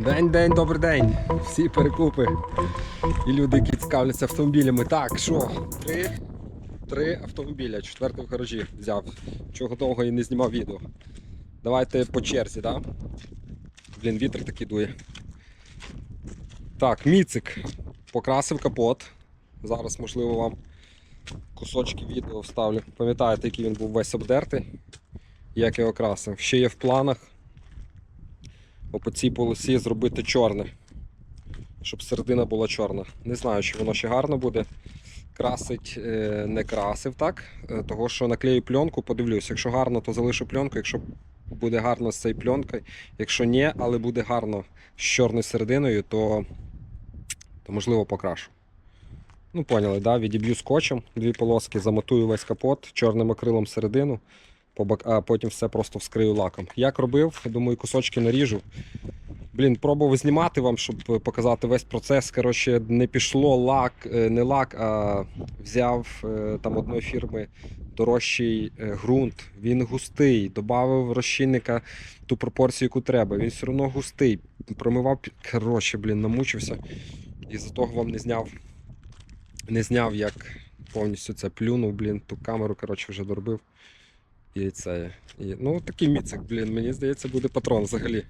День-день, добрий день. Всі перекупи. І люди, які цікавляться автомобілями. Так, що? Три, три автомобіля. Четвертий в гаражі взяв. Чого довго і не знімав відео. Давайте по черзі, так? Да? Блін, вітер такий дує. Так, міцик. Покрасив капот. Зараз, можливо, вам кусочки відео вставлю. Пам'ятаєте, який він був весь обдертий, як його красив. Ще є в планах по цій полосі зробити чорне, щоб середина була чорна. Не знаю, чи воно ще гарно буде. Красить е, не красив так, е, того що наклею пленку, подивлюсь. Якщо гарно, то залишу пленку. Якщо буде гарно з цією пленкою, якщо ні, але буде гарно з чорною серединою, то, то можливо покрашу. Ну, поняли, да? відіб'ю скотчем дві полоски, замотую весь капот чорним акрилом середину, а потім все просто вскрию лаком. Як робив, думаю, кусочки наріжу. Блін, пробував знімати вам, щоб показати весь процес. Коротше, не пішло лак, е, не лак, а взяв е, там одної фірми дорожчий е, ґрунт. Він густий, додав розчинника ту пропорцію, яку треба. Він все одно густий. Промивав, коротше, блін, намучився. І за того вам не зняв. Не зняв, як повністю це плюнув, блін, ту камеру, коротше, вже доробив. І. І, ну, такий міцик, блін, мені здається, буде патрон взагалі.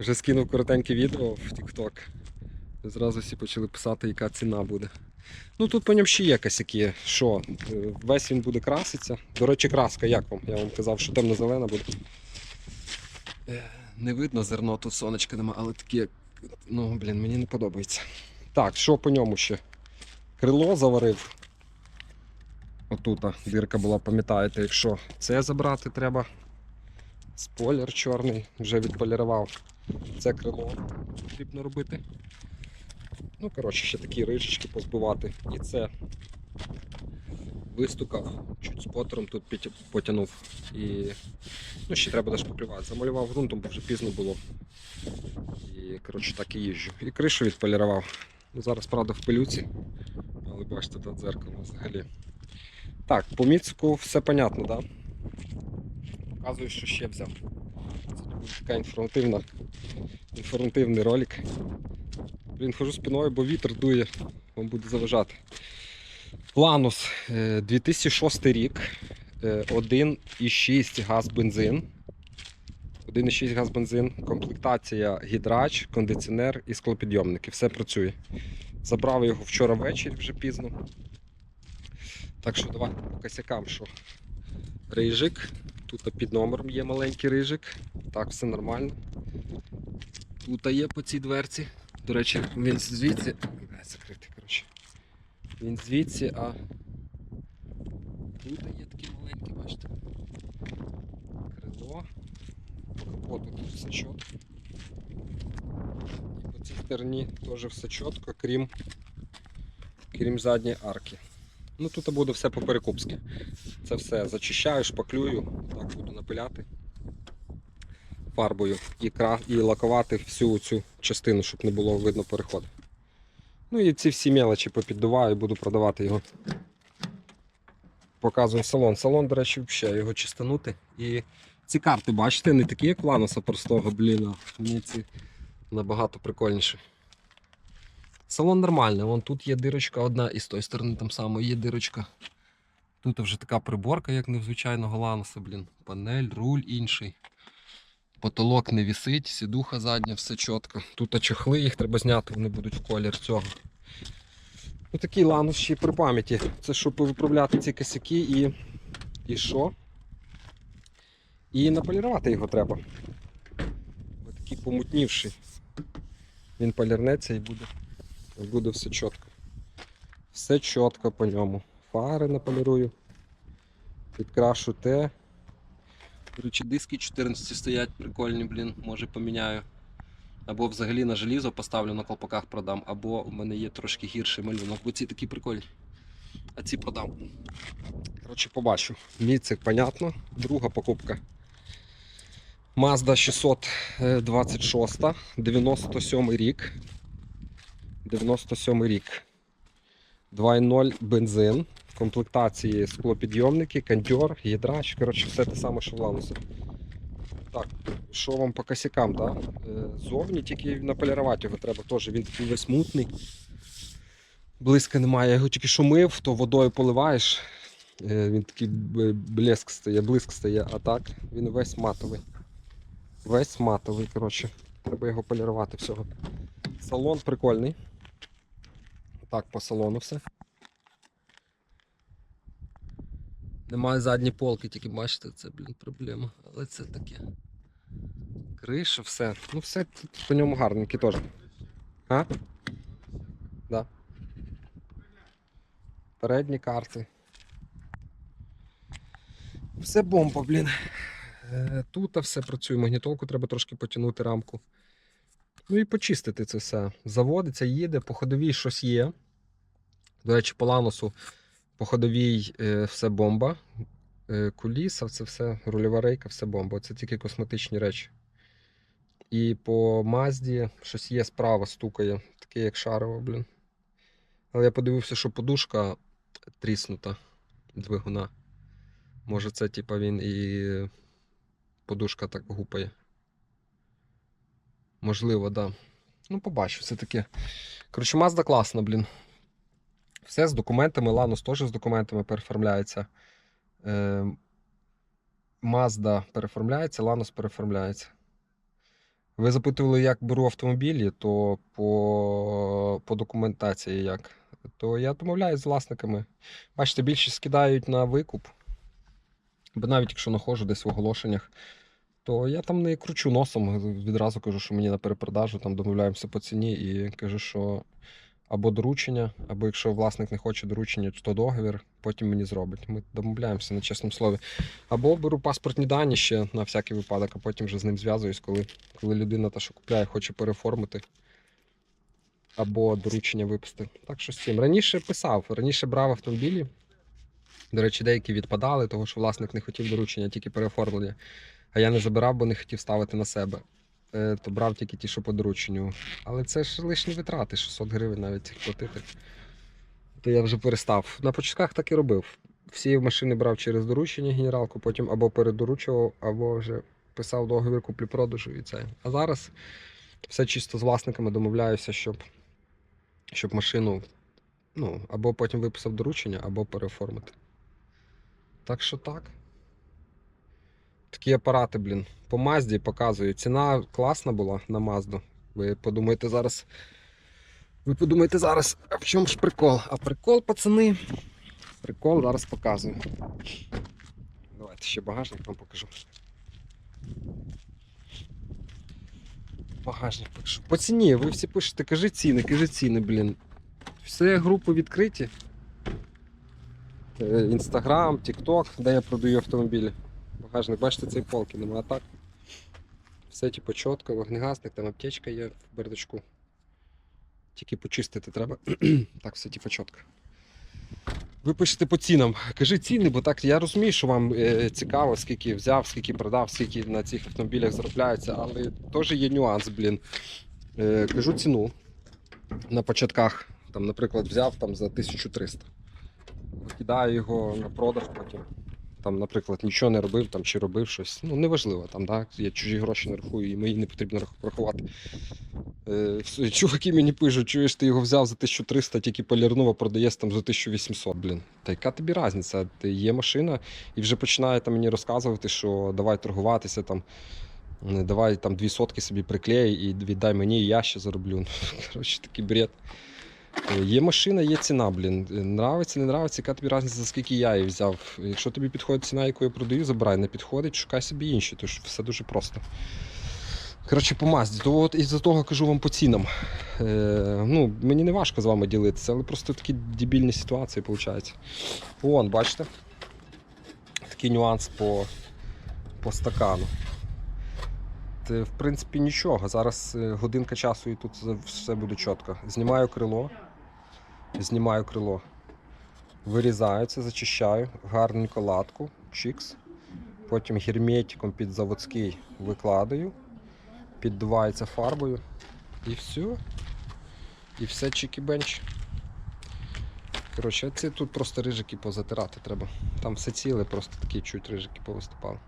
Вже скинув коротеньке відео в TikTok. Зразу всі почали писати, яка ціна буде. Ну тут по ньому ще є косяки. Що? е, Весь він буде краситися. До речі, краска, як вам? Я вам казав, що темно-зелена буде. Е, Не видно зерно, тут сонечка нема, але такі, як. Ну, блін, мені не подобається. Так, що по ньому ще? Крило заварив. Отута дирка була, пам'ятаєте, якщо це забрати треба. Спойлер чорний, вже відполірував. Це крило потрібно робити. Ну, коротше, ще такі рижечки позбивати. І це вистукав, чуть спотером тут потягнув. І ну, ще треба теж поплювати. Замалював ґрунтом, бо вже пізно було. І коротше так і їжджу. І кришу відполірував. Ну, зараз, правда, в пилюці. Але бачите, тут дзеркало взагалі. Так, по міцку все понятно, так? Да? Показую, що ще взяв. Це буде така інформативна, інформативний ролик. Блін, хожу спиною, бо вітер дує, вам буде заважати. Планус е, 2006 рік. е, 1,6 газ бензин. 1,6 газ бензин, комплектація гідрач, кондиціонер і склопідйомники. Все працює. Забрав його вчора ввечері вже пізно. Так що давайте по косякам, що рижик. Тут під номером є маленький рижик. Так, все нормально. Тут є по цій дверці. До речі, він звідси. Бля, Закритий, коротше. Він звідси, а тут є такі маленькі, бачите. Крило. По капоту тут все чітко. І по цій стороні теж все чітко, крім, крім задньої арки. Ну тут буде все по-перекупськи. Це все зачищаю, шпаклюю, так буду напиляти фарбою і, кра... і лакувати всю цю частину, щоб не було видно переходу. Ну і ці всі мелочі попіддуваю, буду продавати його. Показую салон. Салон, до речі, взагалі його чистанути. І ці карти, бачите, не такі, як Ланоса простого, блін, а мені ці набагато прикольніші. Салон нормальний, вон тут є дирочка одна, і з тої сторони там само є дирочка. Тут вже така приборка, як не в Ланоса, блін. Панель, руль інший. Потолок не вісить, сідуха задня, все чітко. Тут чехли, їх треба зняти, вони будуть в колір цього. Ну такий ланус ще при пам'яті. Це щоб виправляти ці косяки і. І що? І наполірувати його треба. Ось такий помутнівший. Він полірнеться і буде, буде все чітко. Все чітко по ньому. Фари наполірую. Підкрашу те. До речі, диски 14 стоять прикольні, блін, може поміняю. Або взагалі на желізо поставлю на колпаках продам, або у мене є трошки гірший малюнок, бо ці такі прикольні. А ці продам. Коротше, побачу. Міцик, понятно. Друга покупка. Mazda 626, 97 рік. 97 рік. 2.0 бензин. Комплектації склопідйомники, кондьор, гідрач. Коротше, все те саме, що в Ланусі. Так, що вам по косякам? Да? Е, Зовні тільки наполірувати його треба теж. Він такий весь мутний. Близька немає. Його тільки що мив, то водою поливаєш. е, Він такий блеск стає, блиск стає, а так він весь матовий. Весь матовий, коротше. Треба його полірувати всього. Салон прикольний. Так, по салону все. Немає задньої полки, тільки бачите, це, блін, проблема. Але це таке. Криша, все. Ну все тут по ньому гарненьке теж. А? Да. Передні карти. Все бомба, блін. Е, Тут все працює. Магнітолку треба трошки потягнути рамку. Ну і почистити це все. Заводиться, їде, по ходовій щось є. До речі, по ланосу по ходовій е, все бомба. Е, куліса, це все, рульова рейка, все бомба. Це тільки косметичні речі. І по Мазді щось є справа, стукає, таке як шарово, блін. Але я подивився, що подушка тріснута двигуна. Може, це типа він і подушка так гупає. Можливо, да. Ну, побачу, все таке. Коротше, Mazda класна, блін. Все з документами, Ланос теж з документами переформляється. Е, Mazda переформляється, Ланос переформляється. Ви запитували, як беру автомобілі, то по, по документації як. То я домовляюсь з власниками. Бачите, більше скидають на викуп. Бо навіть якщо знаходжу десь в оголошеннях, то я там не кручу носом, відразу кажу, що мені на перепродажу, там домовляємося по ціні і кажу, що або доручення, або якщо власник не хоче доручення, то договір, потім мені зробить. Ми домовляємося на чесному слові. Або беру паспортні дані ще на всякий випадок, а потім вже з ним зв'язуюсь, коли, коли людина та, що купляє, хоче переоформити. Або доручення випустити. Так що з цим. Раніше писав, раніше брав автомобілі. До речі, деякі відпадали, тому що власник не хотів доручення, тільки переоформлення. А я не забирав, бо не хотів ставити на себе. Е, То брав тільки ті, що по дорученню. Але це ж лишні витрати, 600 гривень навіть платити. То я вже перестав. На початках так і робив. Всі машини брав через доручення генералку, потім або передоручував, або вже писав договір куплі-продажу і це. А зараз все чисто з власниками домовляюся, щоб, щоб машину ну, або потім виписав доручення, або переоформити. Так що так. Такі апарати, блін. По Мазді показую. Ціна класна була на Мазду. Ви подумаєте зараз. Ви подумаєте зараз, а в чому ж прикол? А прикол, пацани. Прикол зараз показую. Давайте ще багажник вам покажу. Багажник покажу. По ціні, ви всі пишете, кажи ціни, кажи ціни, блін. Все групи відкриті. Інстаграм, Тікток, де я продаю автомобілі. Багажник, бачите, цієї полки немає, так. Все типу чітко, вогнегасник, там аптечка є в бардачку. Тільки почистити треба. так, все типу чітко. Ви пишете по цінам. Кажи ціни, бо так я розумію, що вам е, цікаво, скільки взяв, скільки продав, скільки на цих автомобілях заробляється, але теж є нюанс, блін. Е, кажу ціну на початках. Там, наприклад, взяв там за 1300. Викидаю його на продаж потім. Там, наприклад, нічого не робив там, чи робив щось. Ну, неважливо, там, да? я чужі гроші не рахую, і мої не потрібно рахувати. Е, чуваки мені пишуть, чуєш, ти його взяв за 1300, тільки полірнув, а продаєш там за 1800, блін. Та яка тобі різниця? Є машина, і вже починає там мені розказувати, що давай торгуватися там. е, Давай там дві сотки собі приклеїй і віддай мені, і я ще зароблю. Коротше, такий бред. Е, Є машина, є ціна, блін. Е, Нравиться, не нравиться, яка тобі різниця, за скільки я її взяв. Якщо тобі підходить ціна, яку я продаю, забирай. Не підходить, шукай собі інші, тож все дуже просто. Коротше, по Мазді, то от із-за того кажу вам по цінам. Е, ну, мені не важко з вами ділитися, але просто такі дебільні ситуації виходять. Вон, бачите? Такий нюанс по, по стакану. Те, в принципі, нічого. Зараз е, годинка часу і тут все буде чітко. Знімаю крило. Знімаю крило. Вирізаю це, зачищаю, гарненько латку, чікс. Потім герметиком під заводський викладаю, піддувається фарбою. І все. І все чики-бенч. Коротше, це тут просто рижики позатирати треба. Там все ціле, просто такі чуть рижики повиступали.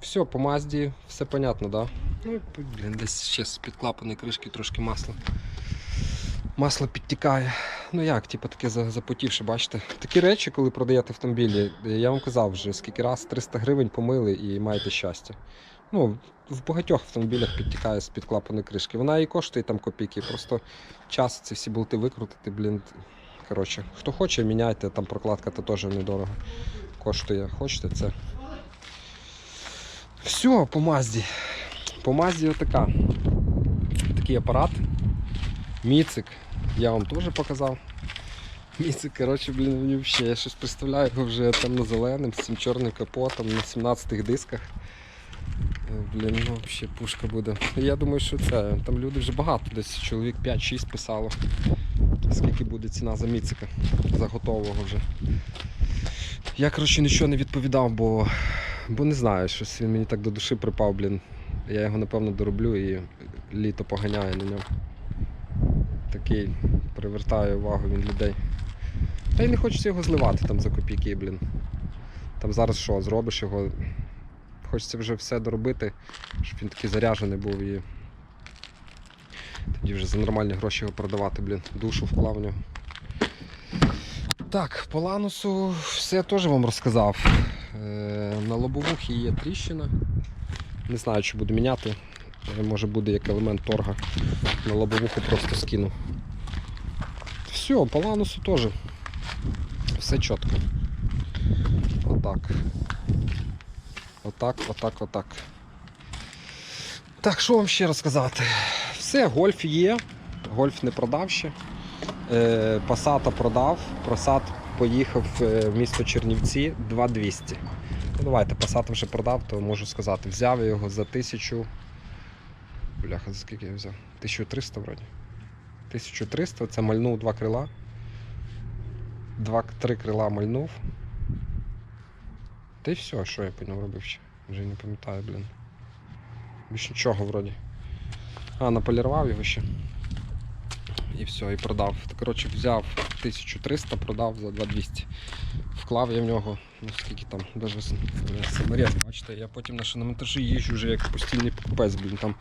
Все, по Мазді, все понятно, да? Ну, блін, десь ще з під клапаної кришки трошки масла. Масло підтікає. Ну як, типу, таке за- запотівше, бачите. Такі речі, коли продаєте автомобілі, я вам казав вже, скільки раз 300 гривень помили і маєте щастя. Ну, в багатьох автомобілях підтікає з під клапаної кришки. Вона і коштує там копійки. Просто час ці всі болти викрутити, блін. Коротше, хто хоче, міняйте, там прокладка то теж недорого коштує. Хочете це. Все, по Мазді. По Мазді отака. Такий апарат. Міцик. Я вам теж показав. Міцик, коротше, блін, мені взагалі, я щось представляю його вже темно-зеленим, з цим чорним капотом на 17 дисках. Е, Блін, ну взагалі пушка буде. Я думаю, що це. Там люди вже багато, десь чоловік 5-6 писало. Скільки буде ціна за міцика, за готового вже. Я, коротше, нічого не відповідав, бо, бо не знаю, щось він мені так до душі припав, блін. Я його напевно дороблю і літо поганяє на ньому. Такий привертає увагу він людей. Та й не хочеться його зливати там за копійки, блін. Там зараз що, зробиш його. Хочеться вже все доробити, щоб він такий заряджений був і тоді вже за нормальні гроші його продавати, блін. Душу вклав в нього. Так, по ланусу все я теж вам розказав. Е, на лобовухі є тріщина. Не знаю, чи буду міняти. Е, Може буде як елемент торга. На лобовуху просто скину. Все, по ланусу теж. Все чітко. Отак. Отак, отак, отак. Так, що вам ще розказати? Все, гольф є. Гольф не продав ще. Е, Пасата продав. Просад поїхав е, в місто Чернівці 2200. Ну давайте, Пасата вже продав, то можу сказати. Взяв його за 1000. Бляха, за скільки я взяв? 1300 вроді. 1300, це мальнув два крила. Два-три крила мальнув. Та й все, що я по ньому робив ще. Вже не пам'ятаю, блін. Більш нічого вроді. А, наполірував його ще. І все, і продав. Коротше, взяв 1300, продав за 2200. Вклав я в нього, ну скільки там, даже е, саморез, бачите, я потім на шиномонтажі їжджу вже як постійний покупець, блін, там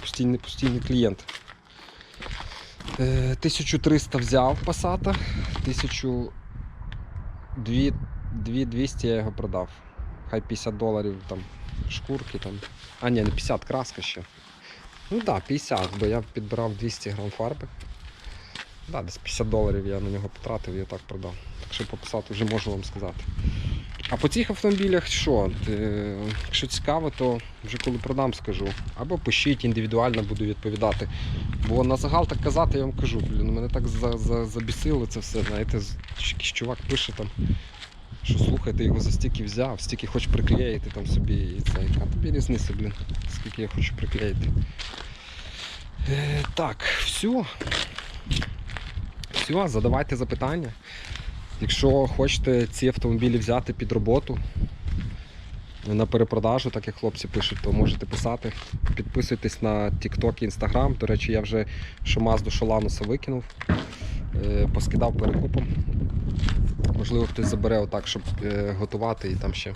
постійний постійний клієнт. Е, 1300 взяв Passata, 1200 я його продав. Хай 50 доларів там шкурки там. А ні, не 50 краска ще. Ну так, да, 50, бо я підбирав 200 грам фарби. Да, десь 50 доларів я на нього потратив і так продав. Так що по Passat вже можу вам сказати. А по цих автомобілях що? Е, Якщо цікаво, то вже коли продам, скажу. Або пишіть індивідуально буду відповідати. Бо на загал так казати, я вам кажу, блін, мене так за, за, забісило це все. Знаєте, якийсь чувак пише там, що слухайте, його за стільки взяв, стільки хоч приклеїти там собі і це. А тобі різниця, блін, скільки я хочу приклеїти. Е, так, все. Все, задавайте запитання. Якщо хочете ці автомобілі взяти під роботу на перепродажу, так як хлопці пишуть, то можете писати. Підписуйтесь на TikTok і Instagram. До речі, я вже що Lanos викинув, е, поскидав перекупом. Можливо, хтось забере отак, щоб е, готувати і там ще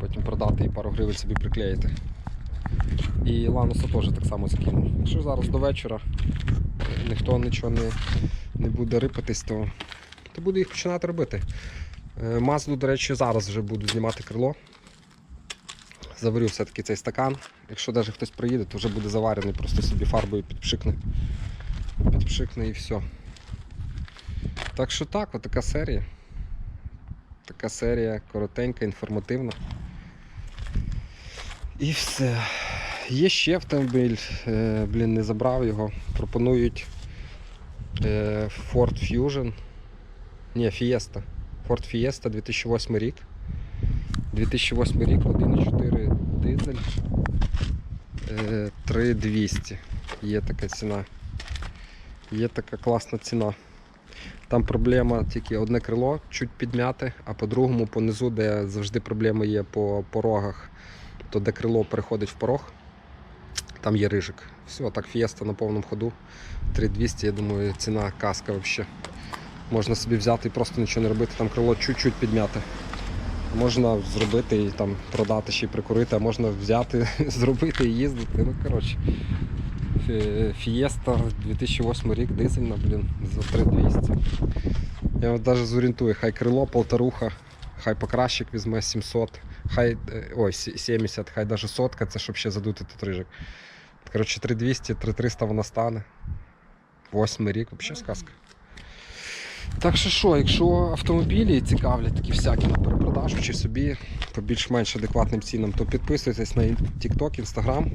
потім продати і пару гривень собі приклеїти. І Лануса теж так само закинув. Якщо зараз до вечора е, ніхто нічого не, не буде рипатись, то, то буду їх починати робити. Е, Мазду, до речі, зараз вже буду знімати крило. Заварю все-таки цей стакан. Якщо навіть хтось приїде, то вже буде заварений, просто собі фарбою підпшикне. Підпшикне і все. Так що так, отака серія. Така серія коротенька, інформативна. І все. Є ще автомобіль, е, блін, не забрав його. Пропонують Ford Fusion. Ні, Fiesta. Ford Fiesta 2008 рік. 2008 рік, 1,4 дизель. Е, 3200. Є така ціна. Є така класна ціна. Там проблема тільки одне крило чуть підмяте, а по-другому понизу, де завжди проблеми є по порогах, то де крило переходить в порог, там є рижик. Все, так фієста на повному ходу. 3200, я думаю, ціна каска взагалі. Можна собі взяти і просто нічого не робити, там крило чуть-чуть підмяте. Можна зробити і там продати ще й прикурити, а можна взяти, зробити і їздити. Ну, коротше. Фієста 2008 рік, дизельна, блін, за 3200. Я от навіть зорієнтую, хай крило, полторуха, хай покращик візьме 700, хай е, ой, 70, хай навіть сотка, це щоб ще задути тут рижик. Коротше, 3200, 3300 вона стане. Восьмий рік, взагалі сказка. Так що що, якщо автомобілі цікавлять такі всякі на перепродажу чи собі по більш-менш адекватним цінам, то підписуйтесь на TikTok, Instagram.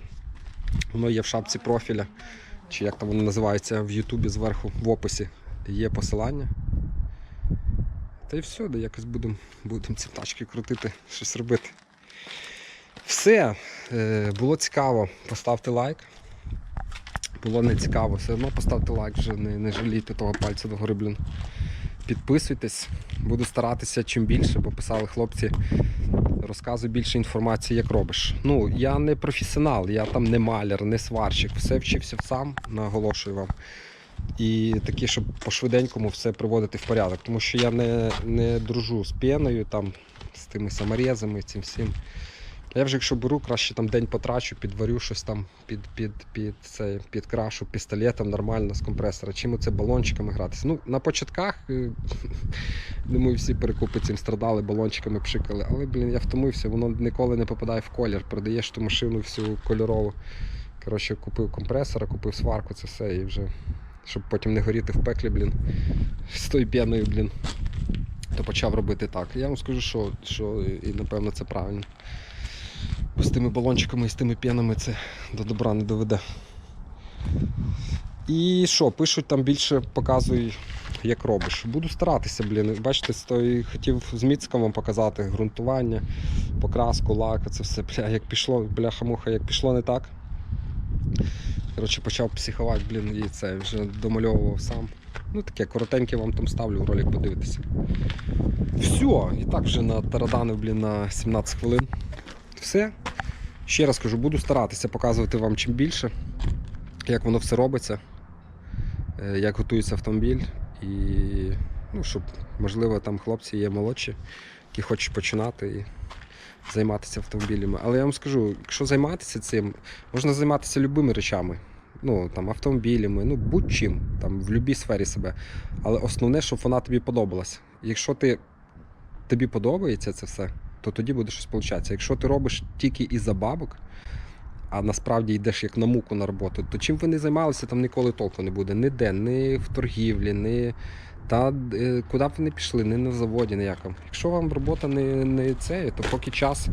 Воно є в шапці профіля, чи як там воно називається в Ютубі зверху в описі є посилання. Та й все, де якось будемо будем ці тачки крутити, щось робити. Все, було цікаво. Поставте лайк. Було не цікаво, все одно поставте лайк, вже не, не жалійте того пальця до гори, блін. Підписуйтесь, буду старатися чим більше, бо писали хлопці, розказуй більше інформації, як робиш. Ну, я не професіонал, я там не маляр, не сварщик, все вчився сам, наголошую вам. І такі, щоб по-швиденькому все приводити в порядок. Тому що я не, не дружу з пеною, там, з тими саморезами, цим всім. Я вже якщо беру, краще там день потрачу, підварю щось там, під, під, під, це, підкрашу пістолетом нормально з компресора. Чим оце балончиками гратися. Ну, на початках, е, думаю, всі перекупи цим страдали, балончиками пшикали. Але, блін, я втомився, воно ніколи не попадає в колір. Продаєш ту машину всю кольорову. Коротше, купив компресора, купив сварку, це все, і вже, щоб потім не горіти в пеклі, блін, з тою п'яною, блін. То почав робити так. Я вам скажу, що, що і напевно це правильно. З тими балончиками і з тими п'янами це до добра не доведе. І що, пишуть там більше, показуй, як робиш. Буду старатися, блін. Бачите, з хотів з Міцком вам показати ґрунтування, покраску, лак, це все, бля, як пішло, бляха-муха, як пішло не так. Коротше, почав психувати, блін, і це вже домальовував сам. Ну таке коротеньке вам там ставлю, ролик подивитися. Все, і так вже на тараданив, блін, на 17 хвилин. Все. Ще раз кажу, буду старатися показувати вам чим більше, як воно все робиться, е, як готується автомобіль. І ну, щоб, можливо, там хлопці є молодші, які хочуть починати і займатися автомобілями. Але я вам скажу, якщо займатися цим, можна займатися любими речами. Ну, там, автомобілями, ну будь-чим, там, в будь-якій сфері себе. Але основне, щоб вона тобі подобалась. Якщо ти, тобі подобається це все, то тоді буде щось получатися. Якщо ти робиш тільки із-за бабок, а насправді йдеш як на муку на роботу, то чим ви не займалися, там ніколи толку не буде. Ніде, ні в торгівлі, ні та е, куди б ви не пішли, ні на заводі ніякому. Якщо вам робота не, не це, то поки час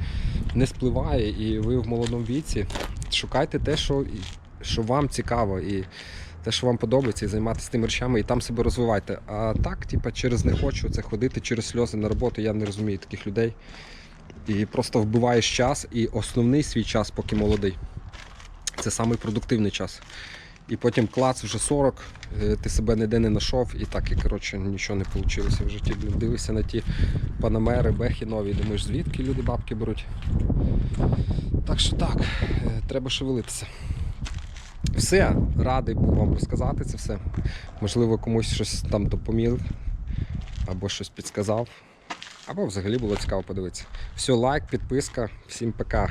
не спливає і ви в молодому віці, шукайте те, що, що вам цікаво. І те, що вам подобається, і займатися тими речами, і там себе розвивайте. А так, типа, через не хочу це ходити через сльози на роботу, я не розумію таких людей. І просто вбиваєш час, і основний свій час, поки молодий. Це самий продуктивний час. І потім клац вже 40, е, ти себе ніде не знайшов, і так, і коротше, нічого не вийшло в житті. Дивишся на ті панамери, бехи нові, думаєш, звідки люди бабки беруть. Так що так, е, треба шевелитися. Все, радий був вам розказати це все. Можливо, комусь щось там допоміг, або щось підсказав, або взагалі було цікаво подивитися. Все, лайк, підписка, всім пока.